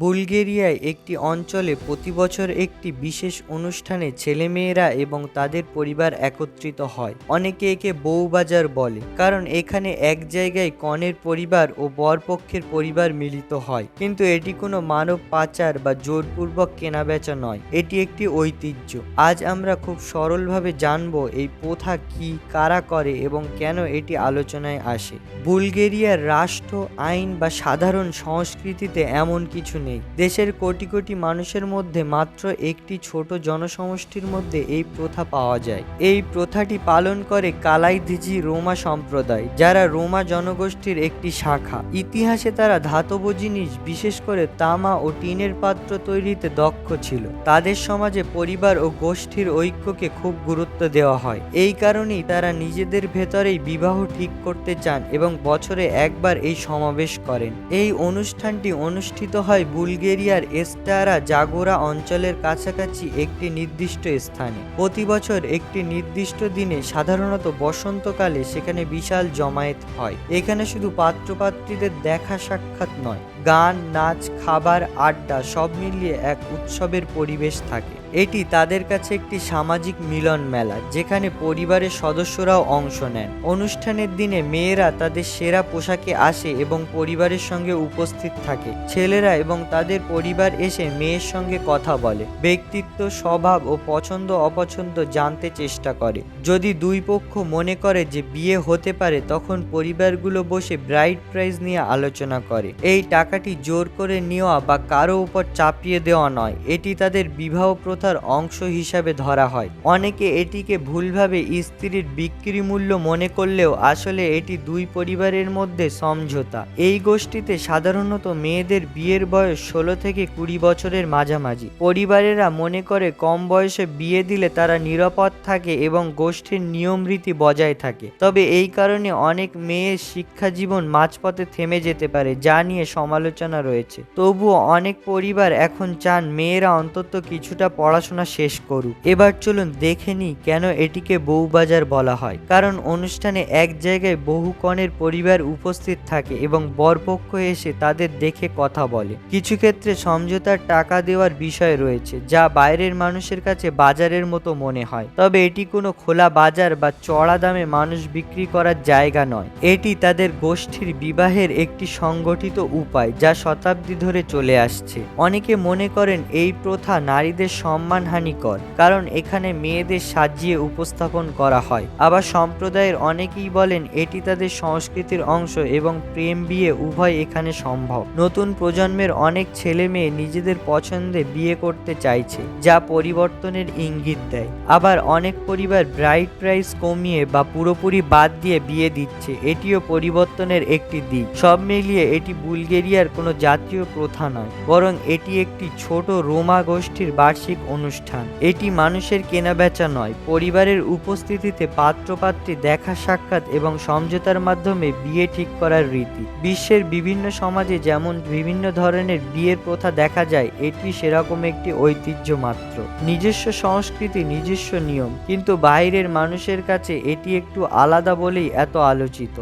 বুলগেরিয়ায় একটি অঞ্চলে প্রতি বছর একটি বিশেষ অনুষ্ঠানে ছেলেমেয়েরা এবং তাদের পরিবার একত্রিত হয়। অনেকে একে বউবাজার বলে, কারণ এখানে এক জায়গায় কনের পরিবার ও বরপক্ষের পরিবার মিলিত হয়। কিন্তু এটি কোনো মানব পাচার বা জোরপূর্বক কেনাবেচা নয়, এটি একটি ঐতিহ্য। আজ আমরা খুব সরলভাবে জানব এই প্রথা কি, কারা করে এবং কেন এটি আলোচনায় আসে। বুলগেরিয়ার রাষ্ট্র, আইন বা সাধারণ সংস্কৃতিতে এমন কিছু নেই। দেশের কোটি কোটি মানুষের মধ্যে মাত্র একটি ছোট জনসমষ্টির মধ্যে এই প্রথা পাওয়া যায়। এই প্রথাটি পালন করে কালাইধিজি রোমা সম্প্রদায়, যারা রোমা জনগোষ্ঠীর একটি শাখা। ইতিহাসে তারা ধাতব জিনিস, বিশেষ করে তামা ও টিনের পাত্র তৈরিতে দক্ষ ছিল। তাদের সমাজে পরিবার ও গোষ্ঠীর ঐক্যকে খুব গুরুত্ব দেওয়া হয়। এই কারণেই তারা নিজেদের ভেতরেই বিবাহ ঠিক করতে চান এবং বছরে একবার এই সমাবেশ করেন। এই অনুষ্ঠানটি অনুষ্ঠিত হয় বুলগেরিয়ার এস্টারা জাগোরা অঞ্চলের কাছাকাছি একটি নির্দিষ্ট স্থানে। প্রতি বছর একটি নির্দিষ্ট দিনে সাধারণত বসন্তকালে সেখানে বিশাল জমায়েত হয়। এখানে শুধু পাত্রপাত্রীদের দেখা সাক্ষাৎ নয়, গান, নাচ, খাবার, আড্ডা সব মিলিয়ে এক উৎসবের পরিবেশ থাকে। এটি তাদের কাছে একটি সামাজিক মিলন মেলা যেখানে পরিবারের সদস্যরাও অংশ নেন। অনুষ্ঠানের দিনে মেয়েরা তাদের সেরা পোশাকে আসে এবং পরিবারের সঙ্গে উপস্থিত থাকে। ছেলেরা এবং তাদের পরিবার এসে মেয়ের সঙ্গে কথা বলে। ব্যক্তিত্ব, স্বভাব ও পছন্দ, অপছন্দ জানতে চেষ্টা করে। যদি দুই পক্ষ মনে করে যে বিয়ে হতে পারে, তখন পরিবারগুলো বসে ব্রাইড প্রাইজ নিয়ে আলোচনা করে। এই টাকাটি জোর করে নেওয়া বা কারও উপর চাপিয়ে দেওয়া নয়। এটি তাদের বিবাহ প্রথার অংশ হিসাবে ধরা হয়। অনেকে এটিকে ভুলভাবে স্ত্রীর বিক্রি মূল্য মনে করলেও আসলে এটি দুই পরিবারের মধ্যে সমঝোতা। এই গোষ্ঠীতে সাধারণত মেয়েদের বিয়ের বয়স ষোলো থেকে কুড়ি বছরের মাঝামাঝি। পরিবারেরা মনে করে কম বয়সে বিয়ে দিলে তারা নিরাপদ থাকে এবং গোষ্ঠীর নিয়ম রীতি বজায় থাকে। তবে এই কারণে অনেক মেয়ের শিক্ষা জীবন মাঝপথে থেমে যেতে পারে, যা নিয়ে সমালোচনা রয়েছে। তবুও অনেক পরিবার এখন চান মেয়েরা অন্তত কিছুটা পড়াশোনা শেষ করুক। এবার চলুন দেখে নিই কেন এটিকে বউবাজার বলা হয়। কারণ অনুষ্ঠানে এক জায়গায় বহু কনের পরিবার উপস্থিত থাকে এবং বরপক্ষ এসে তাদের দেখে কথা বলে। কিছু ক্ষেত্রে সমঝোতার টাকা দেওয়ার বিষয় রয়েছে, যা বাইরের মানুষের কাছে বাজারের মতো মনে হয়। তবে এটি কোনো খোলা বাজার বা চড়া দামে মানুষ বিক্রি করার জায়গা নয়। এটি তাদের গোষ্ঠীর বিবাহের একটি সংগঠিত উপায়, যা শতাব্দী ধরে চলে আসছে। অনেকে মনে করেন এই প্রথা নারীদের সম্মানহানিকর কারণ এখানে মেয়েদের সাজিয়ে উপস্থাপন করা হয়। আবার সম্প্রদায়ের অনেকেই বলেন এটি তাদের সংস্কৃতির অংশ এবং প্রেম বিয়ে উভয় এখানে সম্ভব। নতুন প্রজন্মের অনেক ছেলে মেয়ে নিজেদের পছন্দে বিয়ে করতে চাইছে, যা পরিবর্তনের ইঙ্গিত দেয়। আবার অনেক পরিবার ব্রাইড প্রাইস কমিয়ে বা পুরোপুরি বাদ দিয়ে বিয়ে দিচ্ছে, এটিও পরিবর্তনের একটি দিক। সব মিলিয়ে এটি বুলগেরিয়ার কোনো জাতীয় প্রথা নয়, বরং এটি একটি ছোট রোমা গোষ্ঠীর বার্ষিক অনুষ্ঠান। এটি মানুষের কেনাবেচা নয়, পরিবারের উপস্থিতিতে পাত্রপাত্রী দেখা সাক্ষাৎ এবং সমঝোতার মাধ্যমে বিয়ে ঠিক করার রীতি। বিশ্বের বিভিন্ন সমাজে যেমন বিভিন্ন ধরনের বিয়ের প্রথা দেখা যায়, এটি সেরকম একটি ঐতিহ্য মাত্র। নিজস্ব সংস্কৃতি, নিজস্ব নিয়ম, কিন্তু বাইরের মানুষের কাছে এটি একটু আলাদা বলেই এত আলোচিত।